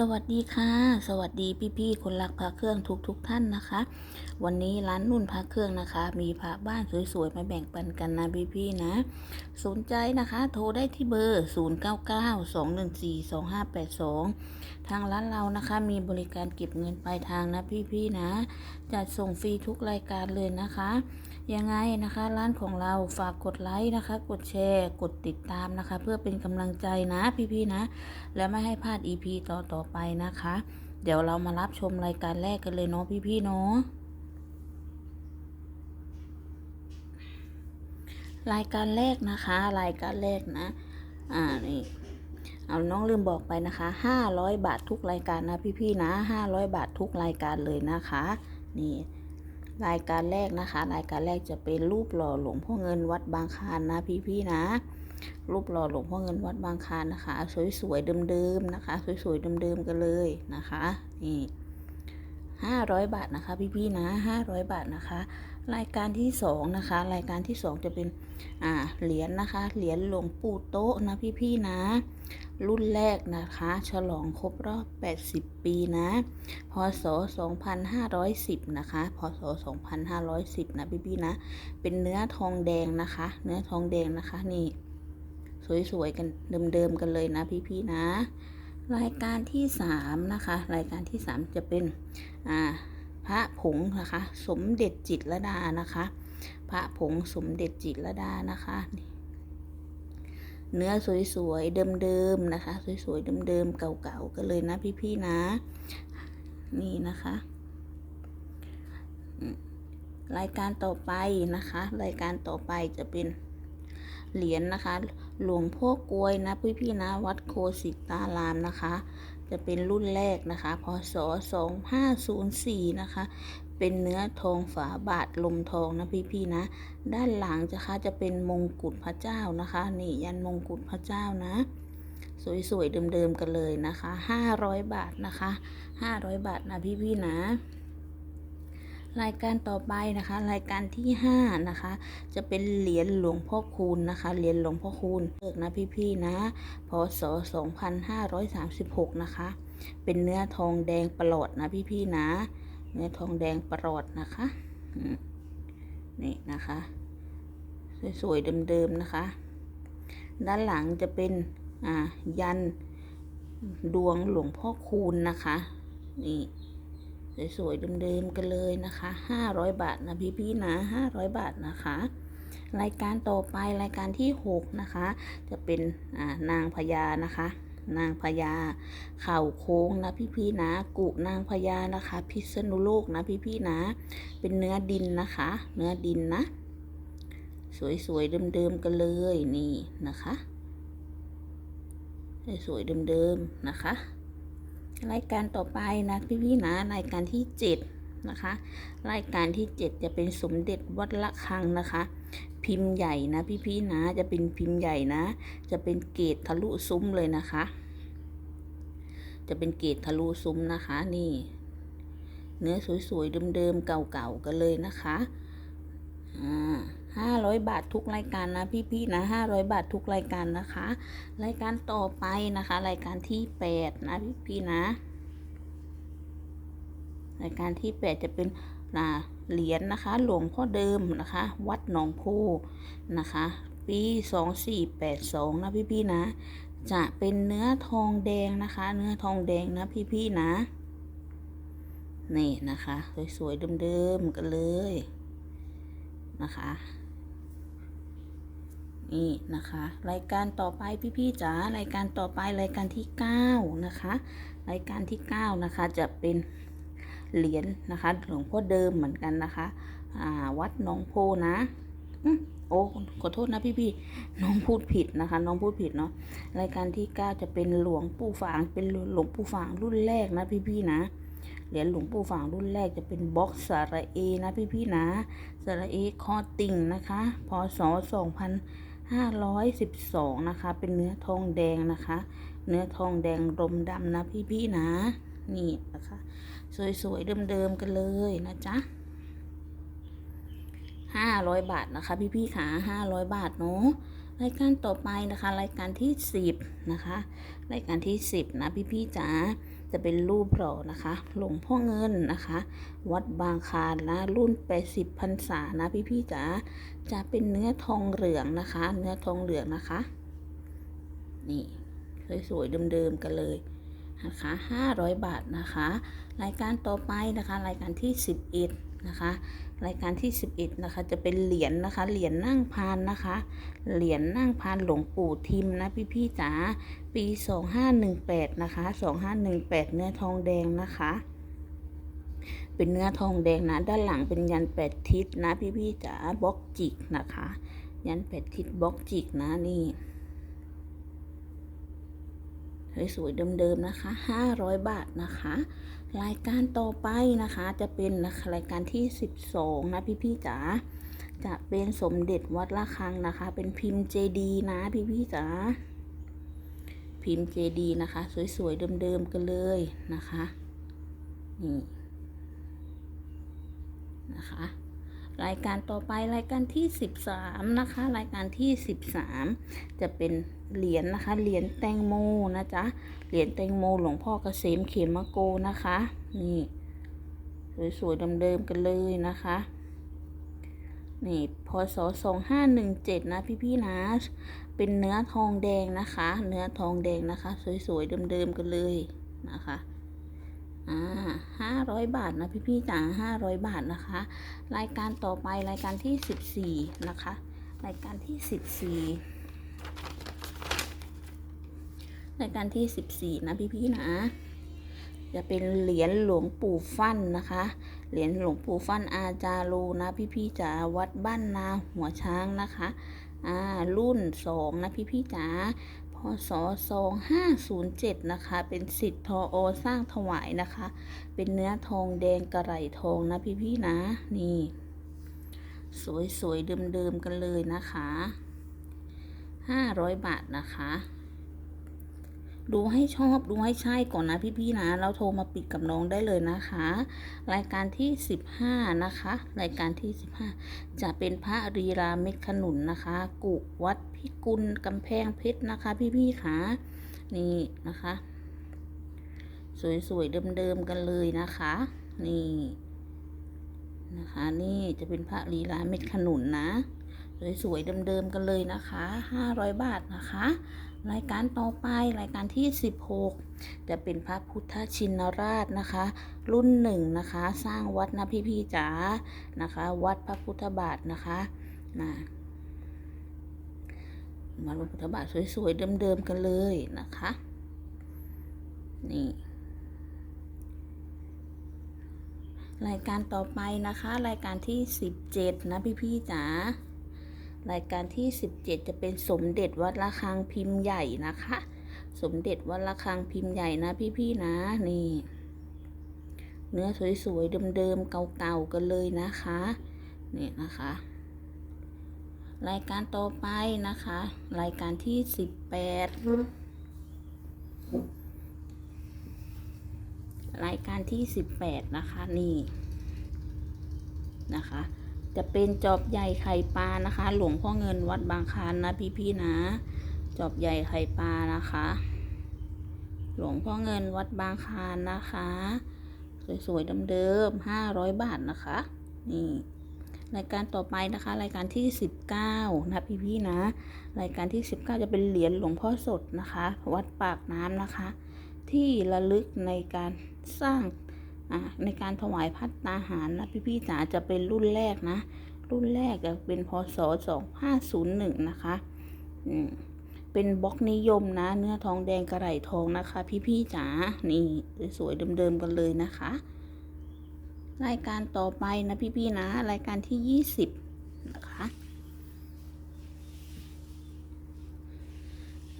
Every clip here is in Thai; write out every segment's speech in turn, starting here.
สวัสดีค่ะ สวัสดีพี่ๆคนรักพระเครื่องทุกๆทท่านนะคะ วันนี้ร้านนุ่นพระเครื่องนะคะ มีพระบ้านสวยๆมาแบ่งปันกันนะพี่ๆนะ สนใจนะคะ โทรได้ที่เบอร์ 0992142582 ทางร้านเรานะคะมีบริการเก็บเงินปลายทางนะพี่ๆนะ จัดส่งฟรีทุกรายการเลยนะคะ ยังไงนะคะร้านของเราฝากกดไลค์นะคะ กดแชร์ กดติดตามนะคะ เพื่อเป็นกำลังใจนะพี่ๆนะ และไม่ให้พลาด EP ต่อต่อๆไปนะคะ เดี๋ยวเรามารับชมรายการแรกกันเลยเนาะพี่ๆเนาะรายการแรกนะคะ รายการแรกนะ อ่านี่เอาน้องลืมบอกไปนะคะ500 บาททุกรายการนะพี่ๆนะ500 บาททุกรายการเลยนะคะ นี่ รายการแรกนะคะ รายการแรกจะเป็นรูปหล่อหลวงพ่อเงินวัดบางคานนะพี่ๆนะ รูปหล่อหลวงพ่อเงินวัดบางคานนะคะ สวยๆเดิมๆนะคะ สวยๆเดิมๆกันเลยนะคะนี่ห้าร้อยบาทนะคะพี่ๆนะห้าร้อยบาทนะคะ รายการที่สองนะคะ รายการที่สองจะเป็นอ่าเหรียญนะคะเหรียญหลวงปู่โต๊ะนะพี่ๆนะ รุ่นแรกนะคะ ฉลองครบรอบ 80 ปีนะ พศ 2510 นะคะ พศ 2510 นะพี่ๆนะ เป็นเนื้อทองแดงนะคะ เนื้อทองแดงนะคะ นี่ สวยๆ กันเดิมๆ กันเลยนะพี่ๆนะ รายการที่สามนะคะ รายการที่สามจะเป็น อ่า พระผงนะคะ สมเด็จจิตรดานะคะ พระผงสมเด็จจิตรดานะคะนี่ เนื้อสวยๆเดิมๆนะคะ สวยๆเดิมๆเก่าๆกันเลยนะพี่ๆนะ นี่นะคะรายการต่อไปนะคะ รายการต่อไปจะเป็นเหรียญนะคะ หลวงพ่อกลวยนะพี่พี่ๆนะวัดโคสิตารามนะคะ จะเป็นรุ่นแรกนะคะพศ2504นะคะ เป็นเนื้อทองฝาบาทลมทองนะพี่พี่ๆนะ ด้านหลังจะคะจะเป็นมงกุฎพระเจ้านะคะ นี่ยันมงกุฎพระเจ้านะ สวยๆเดิมๆกันเลยนะคะ500 บาทนะคะ500 บาทนะพี่พี่ๆนะรายการต่อไปนะคะ รายการที่5นะคะ จะเป็นเหรียญหลวงพ่อคูณนะคะ เหรียญหลวงพ่อคูณเลิกนะพี่ๆนะพศ2536 นะคะ เป็นเนื้อทองแดงประหลอดนะพี่ๆนะ เนื้อทองแดงประหลอดนะคะนี่นะคะ สวยๆเดิมๆนะคะ ด้านหลังจะเป็นอ่ายันดวงหลวงพ่อคูณนะคะ นี่สวยๆเดิมๆกันเลยนะคะ500บาทนะพี่ๆนะ500บาทนะคะ รายการต่อไปรายการที่6นะคะ จะเป็นอ่านางพญานะคะ นางพญาเข่าโค้งนะพี่ๆนะ กุนางพญานะคะ พิษณุโลกนะพี่ๆนะ เป็นเนื้อดินนะคะ เนื้อดินนะ สวยๆเดิมๆกันเลยนี่นะคะสวยๆเดิมๆนะคะ รายการต่อไปนะพี่พี่ๆนะรายการที่เจ็ดนะคะ รายการที่เจ็ดจะเป็นสมเด็จวัดละคังนะคะ พิมพ์ใหญ่นะพี่ๆนะ จะเป็นพิมพ์ใหญ่นะ จะเป็นเกตทะลุซุ้มเลยนะคะ จะเป็นเกตทะลุซุ้มนะคะนี่ เนื้อสวยๆเดิมๆเก่าๆกันเลยนะคะอ่าห้าร้อยบาททุกรายการนะพี่ๆนะห้าร้อยบาททุกรายการนะคะ รายการต่อไปนะคะ รายการที่แปดนะพี่พี่ๆนะ รายการที่แปดจะเป็นนะ เหรียญนะคะ หลวงพ่อเดิมนะคะ วัดหนองโพนะคะ ปีสองสี่แปดสองนะพี่ๆนะ จะเป็นเนื้อทองแดงนะคะ เนื้อทองแดงนะพี่พี่ๆนะ นี่นะคะ สวยๆเดิมๆกันเลยนะคะนี่นะคะ รายการต่อไปพี่ๆจ๋ารายการต่อไปรายการที่ 9 นะคะ รายการที่ 9 นะคะจะเป็น เหรียญนะคะหลวงพ่อเดิมเหมือนกันนะคะวัดหนองโพนะโอ้ขอโทษนะพี่ๆน้องพูดผิดนะคะ น้องพูดผิดเนาะรายการที่9จะเป็นหลวงปู่ฝางเป็นหลวงปู่ฝางรุ่นแรกนะพี่ๆนะเหรียญหลวงปู่ฝางรุ่นแรกจะเป็นบล็อกสระเอนะพี่ๆนะสระเอคอติ่งนะคะพศ2000 512นะคะ เป็นเนื้อทองแดงนะคะ เนื้อทองแดงรมดำนะพี่ๆนะ นี่นะคะ สวยๆเดิมๆกันเลยนะจ๊ะ500บาทนะคะ พี่ๆขา500บาทเนาะรายการต่อไปนะคะ รายการที่10นะคะ รายการที่10นะพี่ๆจ๋าจะเป็นรูปหล่อนะคะหลวงพ่อเงินนะคะ วัดบางคานนะรุ่น80พรรษานะพี่ๆจ๋าจะเป็นเนื้อทองเหลืองนะคะ เนื้อทองเหลืองนะคะ นี่สวยๆเดิมๆกันเลย นะคะ500 บาทนะคะ รายการต่อไปนะคะรายการที่ 11นะคะรายการที่ 11นะคะจะเป็นเหรียญนะคะเหรียญนั่งพานนะคะเหรียญนั่งพานหลวงปู่ทิมนะพี่ๆจ๋าปี 2518นะคะ2518 เนื้อทองแดงนะคะเป็นเนื้อทองแดงนะด้านหลังเป็นยันแปดทิศนะพี่ๆจ๋าบล็อกจิกนะคะ ยันแปดทิศบล็อกจิกนะนี่ สวยๆเดิมๆนะคะ500 บาทนะคะ รายการต่อไปนะคะจะเป็นนะคะรายการที่ 12 นะพี่ๆจ๋าจะเป็นสมเด็จวัดละคังนะคะ เป็นพิมพ์เจดีนะพี่ๆจ๋าพิมพ์เจดีนะคะ สวยๆเดิมๆกันเลยนะคะนี่นะคะ รายการต่อไปรายการที่ 13 นะคะ รายการที่ 13 จะเป็นเหรียญนะคะเหรียญแตงโมนะจ๊ะเหรียญแตงโมหลวงพ่อเกษมเขมโกนะคะ นี่สวยๆเดิมๆกันเลยนะคะนี่พศ2517นะพี่ๆนะ เป็นเนื้อทองแดงนะคะ เนื้อทองแดงนะคะ สวยๆเดิมๆกันเลยนะคะ อ่าห้าร้อยบาทนะพี่ๆจ๋าห้าร้อยบาทนะคะ รายการต่อไปรายการที่สิบสี่นะคะ รายการที่สิบสี่รายการที่สิบสี่นะพี่ๆนะจะเป็นเหรียญหลวงปู่ฟั่นนะคะ เหรียญหลวงปู่ฟั่นอาจารูนะพี่ๆจ๋าวัดบ้านนาหัวช้างนะคะ อ่ารุ่นสองนะพี่ๆจ๋า ศ2507 นะคะ เป็นสิทธิ์ทออสร้างถวายนะคะ เป็นเนื้อทองแดงกระไหลทองนะพี่ๆนะ นี่ สวยๆเดิมๆกันเลยนะคะ 500 บาทนะคะ ดูให้ชอบดูให้ใช่ก่อนนะพี่ๆนะเราโทรมาปิดกับน้องได้เลยนะคะ รายการที่ 15 นะคะ รายการที่ 15 จะเป็นพระรีราเม็ดขนุนนะคะ กุวัดพิกุลกำแพงเพชรนะคะ พี่ๆค่ะนี่นะคะ สวยๆเดิมๆกันเลยนะคะ นี่นะคะ นี่จะเป็นพระลีลาเม็ดขนุนนะ สวยๆเดิมๆกันเลยนะคะ 500 บาทนะคะ รายการต่อไปรายการที่ 16 จะเป็นพระพุทธชินราชนะคะ รุ่นหนึ่งนะคะ สร้างวัดนะพี่ๆจ๋านะคะ วัดพระพุทธบาทนะคะนะมาลงพุทธบาทสวยๆเดิมๆกันเลยนะคะนี่รายการต่อไปนะคะ รายการที่ 17 นะพี่ๆจ๋า รายการที่ 17 จะเป็นสมเด็จวัดระฆังพิมพ์ใหญ่นะคะ สมเด็จวัดระฆังพิมพ์ใหญ่นะพี่ๆนะนี่ เนื้อสวยๆเดิมๆเก่าๆกันเลยนะคะนี่นะคะ รายการต่อไปนะคะ รายการที่ 18รายการที่ 18 นะคะ นี่ นะคะ จะเป็นจอบใหญ่ไข่ปลานะคะ หลวงพ่อเงินวัดบางคานนะพี่ๆนะ จอบใหญ่ไข่ปลานะคะ หลวงพ่อเงินวัดบางคานนะคะ สวยๆเดิมๆห้าร้อยบาทนะคะนี่รายการต่อไปนะคะ รายการที่สิบเก้านะพี่ๆนะ รายการที่สิบเก้าจะเป็นเหรียญหลวงพ่อสดนะคะ วัดปากน้ำนะคะ ที่ระลึกในการสร้าง อ่าในการถวายพัตตาหารนะพี่ๆจ๋าจะเป็นรุ่นแรกนะ รุ่นแรกจะเป็นพศ2501 นะคะอืมเป็นบล็อกนิยมนะ เนื้อทองแดงกระไหลทองนะคะ พี่ๆจ๋านี่สวยๆเดิมๆกันเลยนะคะ รายการต่อไปนะพี่ๆนะ รายการที่ 20 นะคะ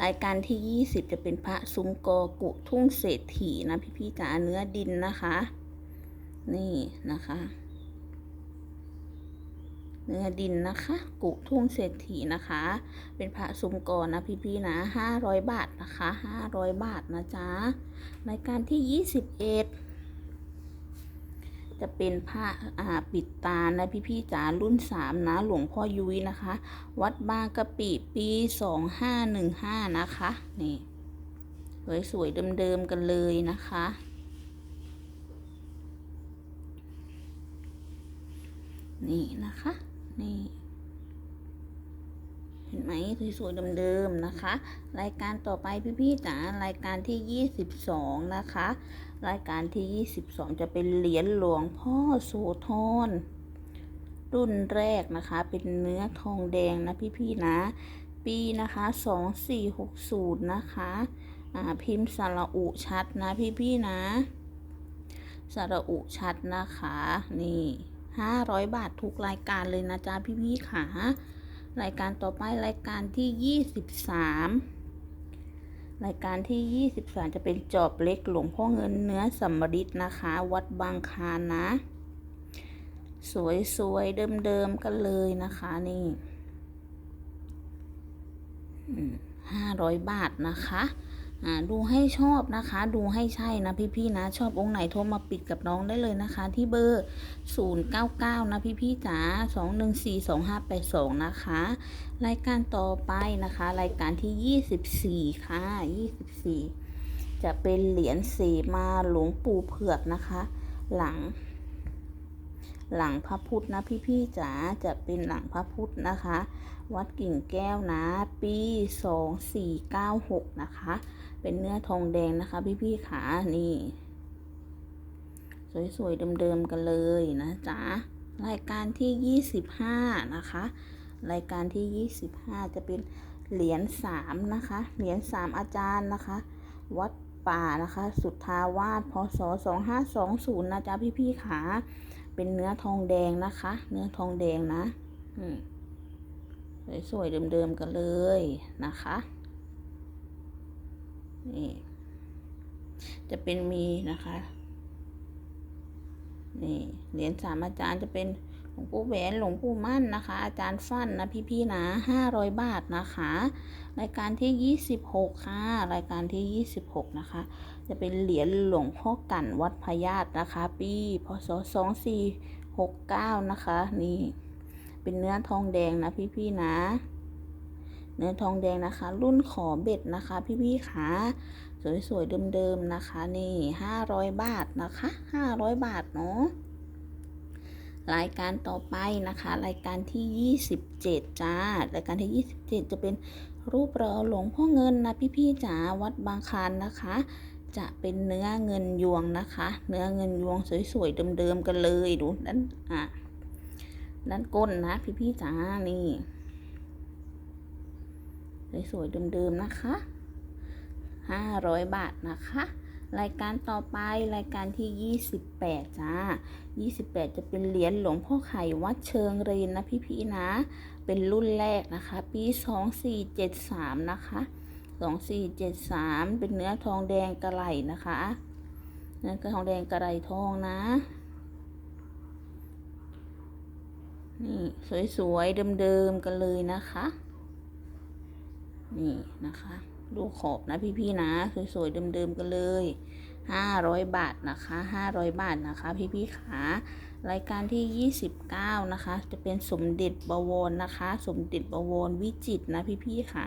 รายการที่ 20 จะเป็นพระซุ้มกอกุทุ่งเศรษฐีนะพี่ๆจ๋าเนื้อดินนะคะ นี่นะคะ เนื้อดินนะคะ กุทุ่งเศรษฐีนะคะ เป็นพระซุ้มกอนะพี่ๆนะ500บาทนะคะ500บาทนะจ๊ะรายการที่21จะเป็นผ้าอ่าปิดตานะพี่พี่ๆจ๋ารุ่นสามนะ หลวงพ่อยุ้ยนะคะ วัดบางกะปิปีสองห้าหนึ่งห้านะคะ นี่ สวยๆเดิมๆกันเลยนะคะ นี่นะคะ นี่ เห็นไหมสวยๆเดิมๆนะคะ รายการต่อไปพี่ๆจ๋ารายการที่ 22 นะคะ รายการที่ 22 จะเป็นเหรียญหลวงพ่อโสธรรุ่นแรกนะคะ เป็นเนื้อทองแดงนะพี่ๆนะ ปีนะคะ 2460 นะคะอ่าพิมพ์สระอุชัดนะพี่ๆนะสระอุชัดนะคะ นี่ 500 บาททุกรายการเลยนะจ๊ะพี่ๆค่ะ รายการต่อไปรายการที่ 23 รายการที่ 23 จะเป็นจอบเล็กหลวงพ่อเงินเนื้อสัมมริดนะคะ วัดบางคานนะ สวยๆ เดิมๆ กันเลยนะคะนี่ห้าร้อยบาทนะคะ อ่าดูให้ชอบนะคะ ดูให้ใช่นะพี่ๆนะ ชอบองค์ไหนโทรมาปิดกับน้องได้เลยนะคะ ที่เบอร์ 099 นะพี่ๆจ๋า2142582 นะคะ รายการต่อไปนะคะ รายการที่ 24 ค่ะ 24 จะเป็นเหรียญเสมาหลวงปู่เผือกนะคะ หลังหลังพระพุทธนะพี่ๆจ๋าจะเป็นหลังพระพุทธนะคะ วัดกิ่งแก้วนะ ปี 2496 นะคะ เป็นเนื้อทองแดงนะคะ พี่ๆขานี่ สวยๆเดิมๆกันเลยนะจ๊ะรายการที่ 25 นะคะ รายการที่ 25 จะเป็นเหรียญ3นะคะ เหรียญ3อาจารย์นะคะ วัดป่านะคะ สุทธาวาสพศ 2520 นะจ๊ะพี่ๆขาเป็นเนื้อทองแดงนะคะ เนื้อทองแดงนะสวยๆเดิมๆกันเลยนะคะ นี่ จะเป็นมีนะคะ นี่เหรียญสามอาจารย์จะเป็นหลวงปู่แหวนหลวงปู่มั่นนะคะ อาจารย์ฟั่นนะพี่ๆนะห้าร้อยบาทนะคะ รายการที่ยี่สิบหกค่ะ รายการที่ยี่สิบหกนะคะ จะเป็นเหรียญหลวงพ่อกั่นวัดพญาตนะคะ ปีพศสองสี่หกเก้านะคะ นี่ เป็นเนื้อทองแดงนะพี่ๆนะ เนื้อทองแดงนะคะ รุ่นขอเบ็ดนะคะ พี่ๆค่ะสวยๆเดิมๆนะคะ นี่ห้าร้อยบาทนะคะห้าร้อยบาทเนาะรายการต่อไปนะคะ รายการที่ยี่สิบเจ็ดจ้า รายการที่ยี่สิบเจ็ดจะเป็นรูปรอหลวงพ่อเงินนะพี่ๆจ๋าวัดบางคลานนะคะ จะเป็นเนื้อเงินยวงนะคะ เนื้อเงินยวงสวยๆเดิมๆกันเลยดูด้านอะด้านก้นนะพี่ๆจ๋านี่ สวยๆเดิมๆนะคะ500 บาทนะคะ รายการต่อไปรายการที่ 28 จ้า 28 จะเป็นเหรียญหลวงพ่อไข่วัดเชิงเรนนะพี่ๆนะ เป็นรุ่นแรกนะคะ ปี 2473 นะคะ 2473 เป็นเนื้อทองแดงกระไหลนะคะเนื้อทองแดงกระไหลทองนะ นี่สวยๆเดิมๆกันเลยนะคะ นี่นะคะดูขอบนะพี่ๆนะสวยๆเดิมๆกันเลย500 บาทนะคะ500 บาทนะคะพี่ๆขารายการที่ 29 นะคะ จะเป็นสมเด็จบวรนะคะ สมเด็จบวรวิจิตนะพี่ๆขา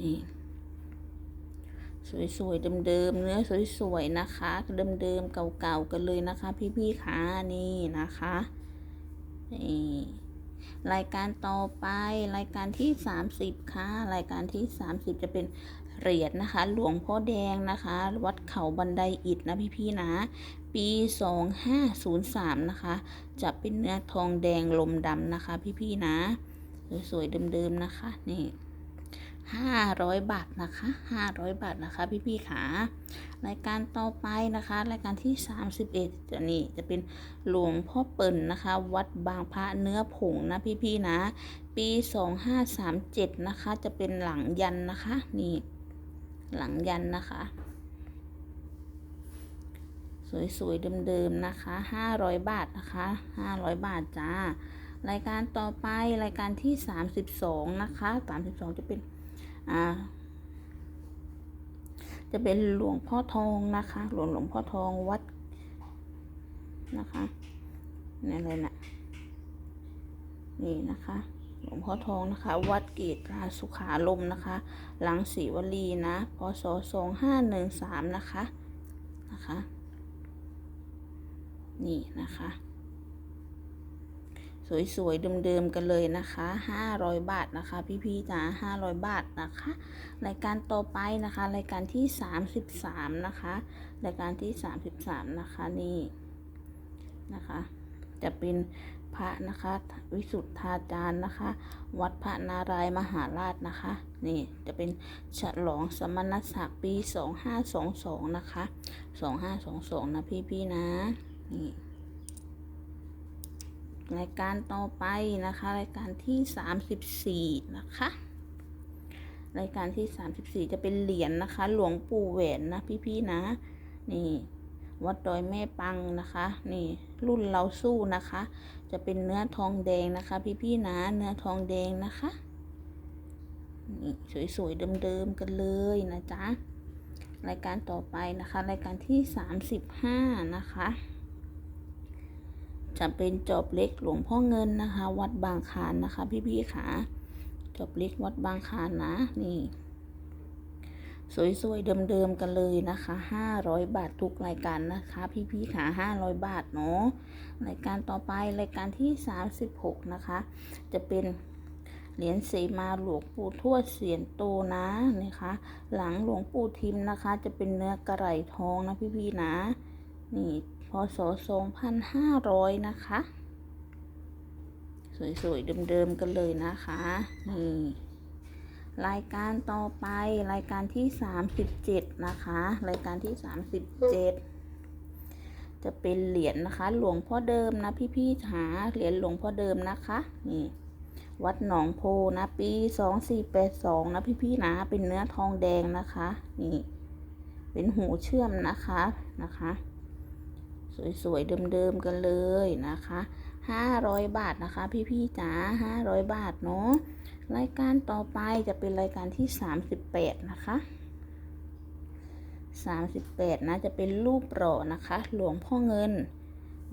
นี่สวยๆเดิมๆเนื้อสวยๆนะคะเดิมๆเก่าๆกันเลยนะคะ พี่ๆขานี่นะคะนี่ รายการต่อไปรายการที่ 30 ค่ะ รายการที่ 30 จะเป็นเหรียญนะคะ หลวงพ่อแดงนะคะ วัดเขาบันไดอิฐนะพี่ๆนะ ปี 2503 นะคะ จะเป็นเนื้อทองแดงลมดำนะคะ พี่ๆนะ สวยๆเดิมๆนะคะ นี่ 500 บาทนะคะ 500 บาทนะคะ พี่ๆขารายการต่อไปนะคะ รายการที่ 31จะนี่จะเป็นหลวงพ่อเปิ่นนะคะ วัดบางพระเนื้อผงนะพี่ๆนะ ปี 2537 นะคะ จะเป็นหลังยันนะคะ นี่ หลังยันนะคะ สวยๆเดิมๆนะคะ 500 บาทนะคะ 500 บาทจ้ารายการต่อไปรายการที่ 32 นะคะ 32 จะเป็น อ่า จะเป็นหลวงพ่อทองนะคะ หลวงหลวงพ่อทองวัดนะคะนี่เลยนะนี่นะคะ หลวงพ่อทองนะคะ วัดเกตราสุขาลมนะคะ หลังศรีวลีนะพศสองห้าหนึ่งสามนะคะ นะคะ นี่นะคะ สวยๆเดิมๆกันเลยนะคะห้าร้อยบาทนะคะ พี่ๆจ๋าห้าร้อยบาทนะคะ รายการต่อไปนะคะ รายการที่สามสิบสามนะคะ รายการที่สามสิบสามนะคะนี่นะคะ จะเป็นพระนะคะ วิสุทธาจารย์นะคะ วัดพระนารายณ์มหาราชนะคะ นี่จะเป็นฉลองสมณศักดิ์ปีสองห้าสองสองนะคะสองห้าสองสองนะพี่ๆนะนี่ รายการต่อไปนะคะ รายการที่สามสิบสี่นะคะ รายการที่สามสิบสี่จะเป็นเหรียญนะคะ หลวงปู่แหวนนะพี่ๆนะ นี่วัดดอยแม่ปังนะคะ นี่รุ่นเราสู้นะคะ จะเป็นเนื้อทองแดงนะคะ พี่ๆนะเนื้อทองแดงนะคะนี่สวยๆเดิมๆกันเลยนะจ๊ะรายการต่อไปนะคะ รายการที่สามสิบห้านะคะ จะเป็นจอบเล็กหลวงพ่อเงินนะคะ วัดบางคานนะคะ พี่ๆขาจอบเล็กวัดบางคานนะนี่ สวยๆเดิมๆกันเลยนะคะห้าร้อยบาททุกรายการนะคะ พี่ๆขาห้าร้อยบาทเนาะรายการต่อไปรายการที่สามสิบหกนะคะ จะเป็นเหรียญเสมาหลวงปู่ทวดเสียนโตนะนะคะ หลังหลวงปู่ทิมนะคะ จะเป็นเนื้อกระไหลทองนะพี่ๆนะนี่ ศ 2500 นะคะ สวยๆ เดิมๆ กันเลยนะคะนี่รายการต่อไปรายการที่ 37 นะคะ รายการที่ 37 จะเป็นเหรียญนะคะ หลวงพ่อเดิมนะพี่ๆหาเหรียญหลวงพ่อเดิมนะคะนี่วัดหนองโพนะ ปี2482นะพี่ๆนะ เป็นเนื้อทองแดงนะคะ นี่ เป็นหูเชื่อมนะคะนะคะ สวยๆเดิมๆกันเลยนะคะห้าร้อยบาทนะคะ พี่ๆจ๋าห้าร้อยบาทเนาะรายการต่อไปจะเป็นรายการที่สามสิบแปดนะคะสามสิบแปดนะจะเป็นรูปหล่อนะคะ หลวงพ่อเงิน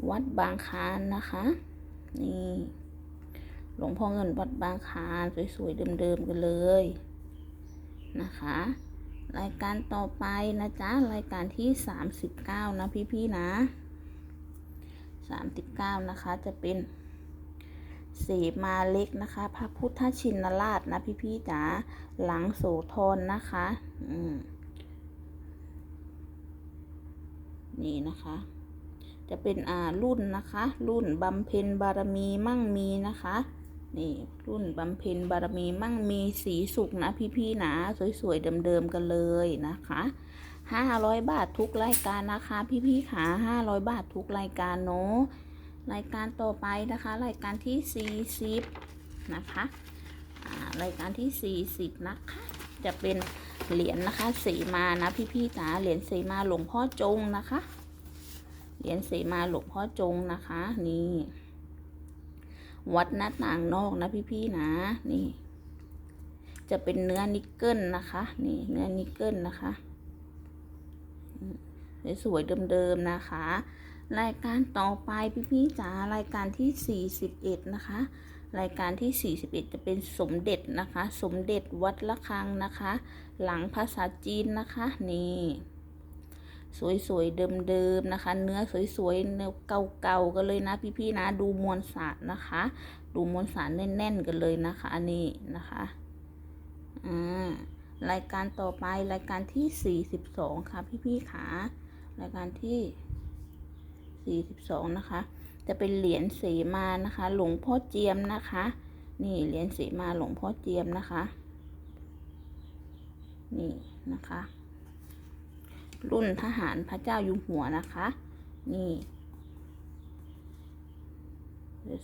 วัดบางคานนะคะนี่หลวงพ่อเงินวัดบางคานสวยๆเดิมๆกันเลยนะคะรายการต่อไปนะจ๊ะ รายการที่สามสิบเก้านะพี่ ๆ นะ สามสิบเก้านะคะ จะเป็นเสมาเล็กนะคะ พระพุทธชินราชนะพี่ๆจ๋าหลังโสธรนะคะอืมนี่นะคะ จะเป็นอ่ารุ่นนะคะ รุ่นบำเพ็ญบารมีมั่งมีนะคะนี่รุ่นบำเพ็ญบารมีมั่งมีสีสุกนะพี่ๆนะ สวยๆเดิมๆกันเลยนะคะ ห้าร้อยบาททุกรายการนะคะพี่ๆขาห้าร้อยบาททุกรายการเนาะรายการต่อไปนะคะ รายการที่สี่สิบนะคะรายการที่สี่สิบนะคะ จะเป็นเหรียญนะคะสีมานะพี่ๆจ๋าเหรียญสีมาหลวงพ่อจงนะคะ เหรียญสีมาหลวงพ่อจงนะคะ นี่ วัดหน้าต่างนอกนะพี่ๆนะ นี่ จะเป็นเนื้อนิกเกิลนะคะ นี่เนื้อนิกเกิลนะคะ สวยๆเดิมๆนะคะ รายการต่อไปพี่ๆจ๋ารายการที่ 41 นะคะ รายการที่ 41 จะเป็นสมเด็จนะคะ สมเด็จวัดละคังนะคะ หลังภาษาจีนนะคะนี่สวยๆเดิมๆนะคะ เนื้อสวยๆเนื้อเก่าๆกันเลยนะพี่ๆนะดูมวลสารนะคะ ดูมวลสารแน่นๆกันเลยนะคะอันนี้นะคะอ่า รายการต่อไปรายการที่ 42 ค่ะ พี่ๆขารายการที่ 42 นะคะ จะเป็นเหรียญเสมานะคะ หลวงพ่อเจียมนะคะ นี่เหรียญเสมาหลวงพ่อเจียมนะคะ นี่นะคะ รุ่นทหารพระเจ้าอยู่หัวนะคะ นี่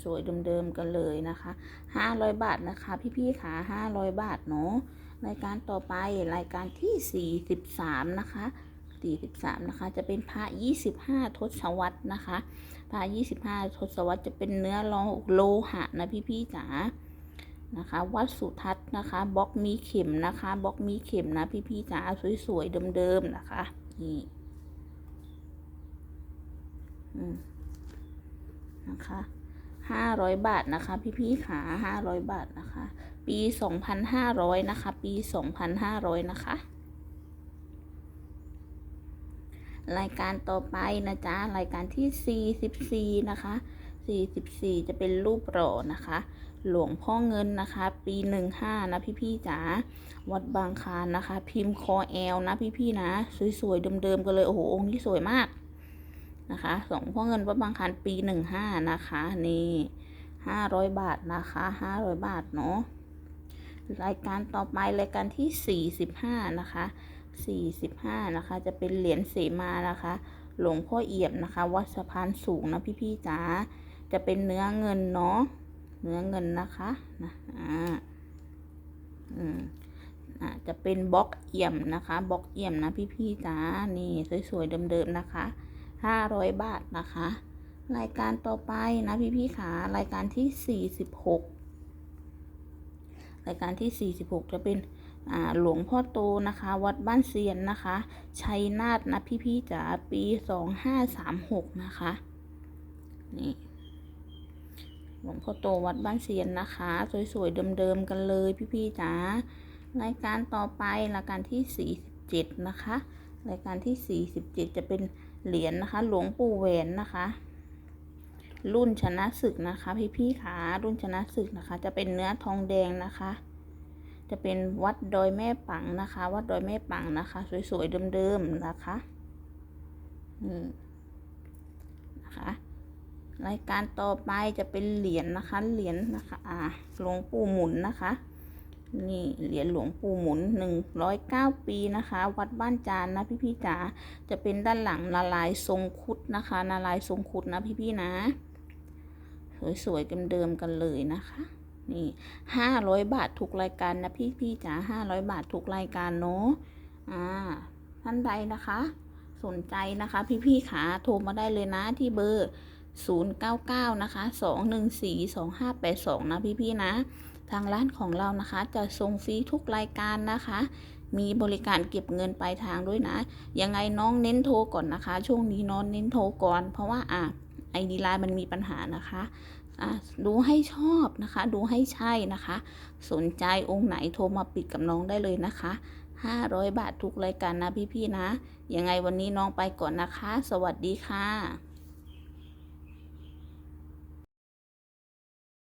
สวยๆเดิมๆกันเลยนะคะห้าร้อยบาทนะคะ พี่ๆขาห้าร้อยบาทเนาะ รายการต่อไปรายการที่ 43 นะคะ 43 นะคะ จะเป็นพระ 25 ทศวรรษนะคะ พระ 25 ทศวรรษจะเป็นเนื้อโลหะนะพี่ๆจ๋า นะคะ วัดสุทัศน์นะคะ บล็อกมีเข็มนะคะ บล็อกมีเข็มนะพี่ๆจ๋า สวยๆ เดิมๆ นะคะ นี่นะคะห้าร้อยบาทนะคะ พี่พี่ๆขาห้าร้อยบาทนะคะ ปีสองพันห้าร้อยนะคะ ปีสองพันห้าร้อยนะคะ รายการต่อไปนะจ๊ะ รายการที่ 44 นะคะ 44 จะเป็นรูปหล่อนะคะ หลวงพ่อเงินนะคะ ปี 15 นะพี่ๆจ๋า วัดบางคานนะคะ พิมพ์คอแอลนะพี่ๆนะ สวยๆ เดิมๆ กันเลย โอ้โห องค์นี้สวยมากนะคะสองพ่อเงินวัดบางคานปี 15 นะคะ นี่500บาทนะคะ500บาทเนาะ รายการต่อไปรายการที่ 45 นะคะ 45 นะคะ จะเป็นเหรียญเสมานะคะ หลวงพ่อเอี่ยมนะคะ วัดสะพานสูงนะพี่ๆจ๋า จะเป็นเนื้อเงินเนาะ เนื้อเงินนะคะนะอ่าอืมอ่าจะเป็นบล็อกเอี่ยมนะคะ บล็อกเอี่ยมนะพี่ๆจ๋า นี่สวยๆเดิมๆนะคะ500 บาทนะคะ รายการต่อไปนะพี่ๆขารายการที่ 46 รายการที่ 46 จะเป็นหลวงพ่อโตนะคะ วัดบ้านเซียนนะคะ ชัยนาทนะพี่ๆจ๋าปี 2536 นะคะนี่หลวงพ่อโตวัดบ้านเซียนนะคะ สวยๆเดิมๆกันเลยพี่ๆจ๋ารายการต่อไปรายการที่ 47 นะคะ รายการที่ 47 จะเป็นเหรียญนะคะ หลวงปู่แหวนนะคะ รุ่นชนะศึกนะคะพี่ๆขารุ่นชนะศึกนะคะ จะเป็นเนื้อทองแดงนะคะ จะเป็นวัดดอยแม่ปังนะคะ วัดดอยแม่ปังนะคะ สวยๆเดิมๆนะคะนี่นะคะรายการต่อไปจะเป็นเหรียญนะคะ เหรียญนะคะอ่าหลวงปู่หมุนนะคะ นี่เหรียญหลวงปู่หมุนหนึ่งร้อยเก้าปีนะคะ วัดบ้านจานนะพี่ๆจ๋าจะเป็นด้านหลังนาลายทรงคุดนะคะ นาลายทรงคุดนะพี่ๆนะ สวยๆเดิมๆกันเลยนะคะ นี่ห้าร้อยบาททุกรายการนะพี่พี่ๆจ๋าห้าร้อยบาททุกรายการเนาะอ่าท่านใดนะคะ สนใจนะคะพี่พี่ๆขาโทรมาได้เลยนะที่เบอร์099นะคะ214 2582นะพี่พี่ๆนะ ทางร้านของเรานะคะจะส่งฟรีทุกรายการนะคะมีบริการเก็บเงินปลายทางด้วยนะ ยังไงน้องเน้นโทรก่อนนะคะ ช่วงนี้น้องเน้นโทรก่อน เพราะว่าอะ ไอดีไลน์มันมีปัญหานะคะดูให้ชอบนะคะ ดูให้ใช่นะคะ สนใจองค์ไหนโทรมาปิดกับน้องได้เลยนะคะ 500 บาททุกรายการนะพี่ๆนะ ยังไงวันนี้น้องไปก่อนนะคะ สวัสดีค่ะ